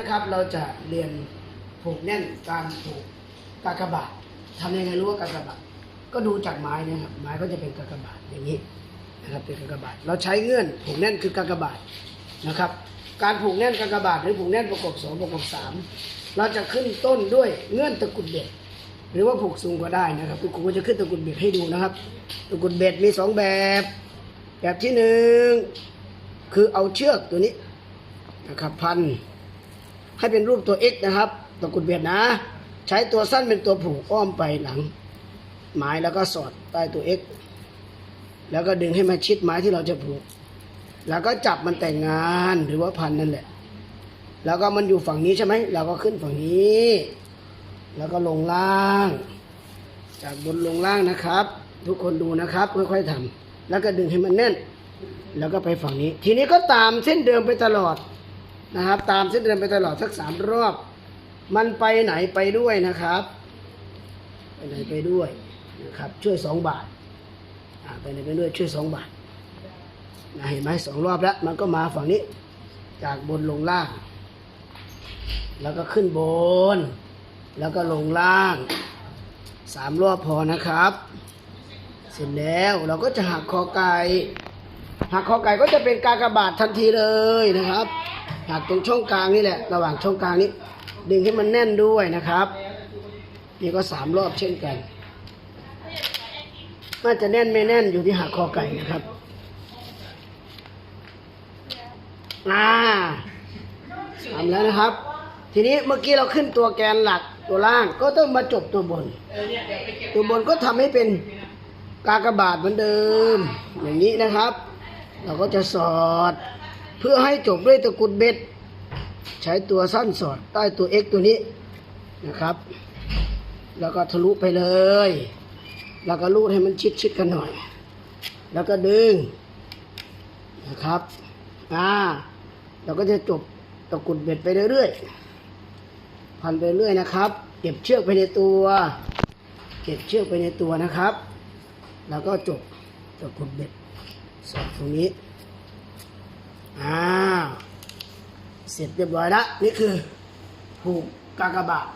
นะครับเราจะเรียนผูกแน่นการผูกกากบาททำยังไงรู้ว่ากากบาทก็ดูจากไม้นะครับไม้ก็จะเป็นกากบาทอย่างนี้นะครับเป็นกากบาทเราใช้เงื่อนผูกแน่นคือกากบาทนะครับ การผูกแน่นกากบาทหรือผูกแน่นประกบสองประกบสามเราจะขึ้นต้นด้วยเงื่อนตะกุดเบ็ดหรือว่าผูกสูงก็ได้นะครับคุณครูจะขึ้นตะกุดเบ็ดให้ดูนะครับ ตะกุดเบ็ดมีสองแบบ แบบที่หนึ่งคือเอาเชือกตัวนี้นะครับพัน ให้เป็นรูปตัว X นะครับตะกุดเบียดนะ ใช้ตัวสั้นเป็นตัวผูกอ้อมไปหลัง ไม้แล้วก็สอดใต้ตัว X แล้วก็ดึงให้มาชิดไม้ที่เราจะผูก แล้วก็จับมันแต่งงานหรือว่าพันนั่นแหละ แล้วก็มันอยู่ฝั่งนี้ใช่ไหมเราก็ขึ้นฝั่งนี้ แล้วก็ลงล่าง จากบนลงล่างนะครับ ทุกคนดูนะครับค่อยๆทำแล้วก็ดึงให้มันแน่น แล้วก็ไปฝั่งนี้ ทีนี้ก็ตามเส้นเดิมไปตลอด นะครับ ตามเส้นเดินไปตลอดสักสามรอบ มันไปไหนไปด้วยนะครับ ไปไหนไปด้วยนะครับ ช่วยสองบาทไปไหนไปด้วยช่วยสองบาทนะเห็นไหมสองรอบแล้วมันก็มาฝั่งนี้ จากบนลงล่าง แล้วก็ขึ้นบน แล้วก็ลงล่างสามรอบพอนะครับ เสร็จแล้วเราก็จะหักคอไก่ หักคอไก่ก็จะเป็นกากบาททันทีเลยนะครับหักตรงช่องกลางนี่แหละ ระหว่างช่องกลางนี้ ดึงให้มันแน่นด้วยนะครับนี่ก็สามรอบเช่นกันน่าจะแน่นไม่แน่นอยู่ที่หักคอไก่นะครับอ่าทำแล้วนะครับ ทีนี้เมื่อกี้เราขึ้นตัวแกนหลักตัวล่างก็ต้องมาจบตัวบน ตัวบนก็ทำให้เป็นกากบาทเหมือนเดิม อย่างนี้นะครับ เราก็จะสอด เพื่อให้จบด้วยตะกุดเบ็ด ใช้ตัวสั้นสอดใต้ตัว X ตัวนี้นะครับ แล้วก็ทะลุไปเลย แล้วก็ลูดให้มันชิดชิดๆกันหน่อย แล้วก็ดึงนะครับอ่าเราก็จะจบตะกุดเบ็ดไปเรื่อยๆพันไปเรื่อยนะครับ เก็บเชือกไปในตัว เก็บเชือกไปในตัวนะครับ แล้วก็จบตะกุดเบ็ด สอดตรงนี้อ่าเสร็จเรียบร้อยแล้วนี่คือผูกกากบาท